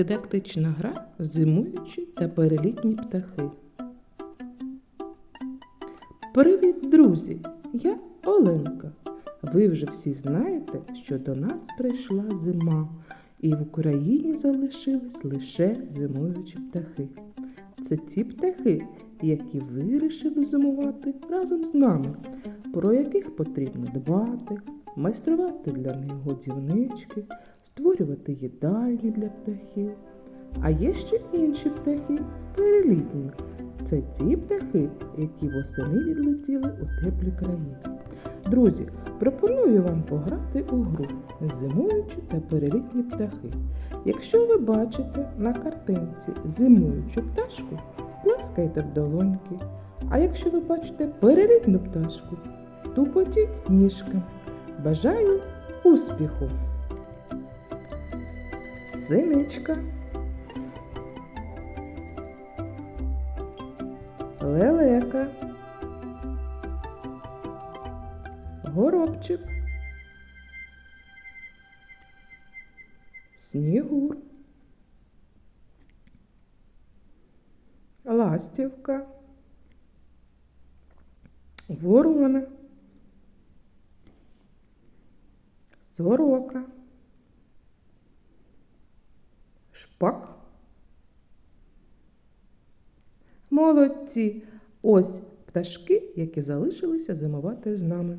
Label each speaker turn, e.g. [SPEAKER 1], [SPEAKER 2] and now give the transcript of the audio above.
[SPEAKER 1] Дидактична гра зимуючі та перелітні птахи. Привіт, друзі! Я Оленка. Ви вже всі знаєте, що до нас прийшла зима, і в Україні залишились лише зимуючі птахи. Це ті птахи, які вирішили зимувати разом з нами, про яких потрібно дбати, майструвати для них годівнички, створювати їдальні для птахів. А є ще інші птахи перелітні. Це ті птахи, які восени відлетіли у теплі краї. Друзі, пропоную вам пограти у гру Зимуючі та перелітні птахи. Якщо ви бачите на картинці зимуючу пташку, плескайте в долоньки. А якщо ви бачите перелітну пташку, тупотіть ніжками. Бажаю успіху! Синичка. Лелека. Горобчик. Снігур. Ластівка. Ворона. Сорока. Шпак. Молодці! Ось пташки, які залишилися зимувати з нами.